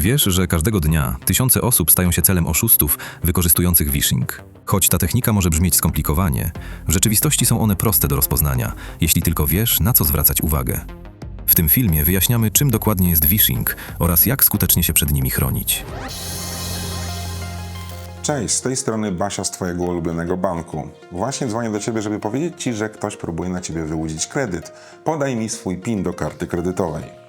wiesz, że każdego dnia tysiące osób stają się celem oszustów wykorzystujących phishing? Choć ta technika może brzmieć skomplikowanie, w rzeczywistości są one proste do rozpoznania, jeśli tylko wiesz, na co zwracać uwagę. W tym filmie wyjaśniamy, czym dokładnie jest phishing oraz jak skutecznie się przed nimi chronić. Cześć, z tej strony Basia z Twojego ulubionego banku. Właśnie dzwonię do Ciebie, żeby powiedzieć Ci, że ktoś próbuje na Ciebie wyłudzić kredyt. Podaj mi swój PIN do karty kredytowej.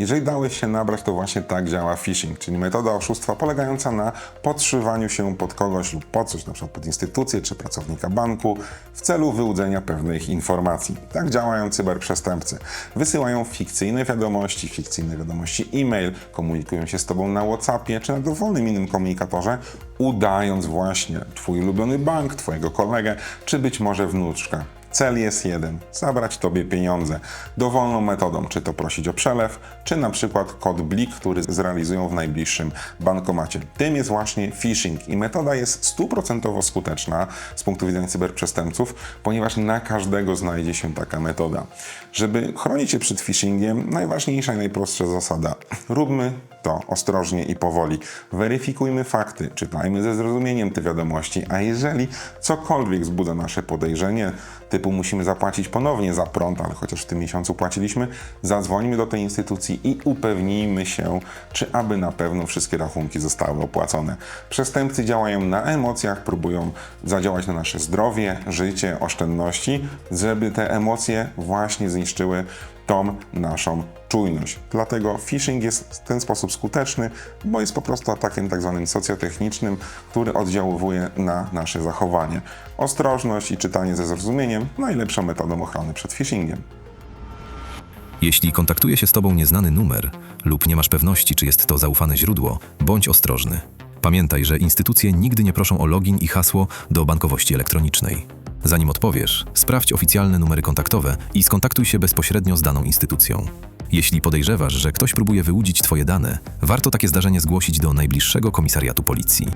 Jeżeli dałeś się nabrać, to właśnie tak działa phishing, czyli metoda oszustwa polegająca na podszywaniu się pod kogoś lub pod coś, np. pod instytucję czy pracownika banku w celu wyłudzenia pewnych informacji. Tak działają cyberprzestępcy. Wysyłają fikcyjne wiadomości, fikcyjne wiadomości e-mail, komunikują się z Tobą na WhatsAppie czy na dowolnym innym komunikatorze, udając właśnie Twój ulubiony bank, Twojego kolegę, czy być może wnuczkę. Cel jest jeden: zabrać Tobie pieniądze dowolną metodą, czy to prosić o przelew, czy na przykład kod BLIK, który zrealizują w najbliższym bankomacie. Tym jest właśnie phishing i metoda jest stuprocentowo skuteczna z punktu widzenia cyberprzestępców, ponieważ na każdego znajdzie się taka metoda. Żeby chronić się przed phishingiem, najważniejsza i najprostsza zasada: róbmy to ostrożnie i powoli. Weryfikujmy fakty, czytajmy ze zrozumieniem te wiadomości, a jeżeli cokolwiek wzbudza nasze podejrzenie, typu musimy zapłacić ponownie za prąd, ale chociaż w tym miesiącu płaciliśmy, zadzwońmy do tej instytucji i upewnijmy się, czy aby na pewno wszystkie rachunki zostały opłacone. Przestępcy działają na emocjach, próbują zadziałać na nasze zdrowie, życie, oszczędności, żeby te emocje właśnie zniszczyły tą naszą czujność. Dlatego phishing jest w ten sposób skuteczny, bo jest po prostu atakiem tak zwanym socjotechnicznym, który oddziałuje na nasze zachowanie. Ostrożność i czytanie ze zrozumieniem najlepszą metodą ochrony przed phishingiem. Jeśli kontaktuje się z Tobą nieznany numer lub nie masz pewności, czy jest to zaufane źródło, bądź ostrożny. Pamiętaj, że instytucje nigdy nie proszą o login i hasło do bankowości elektronicznej. Zanim odpowiesz, sprawdź oficjalne numery kontaktowe i skontaktuj się bezpośrednio z daną instytucją. Jeśli podejrzewasz, że ktoś próbuje wyłudzić Twoje dane, warto takie zdarzenie zgłosić do najbliższego komisariatu policji.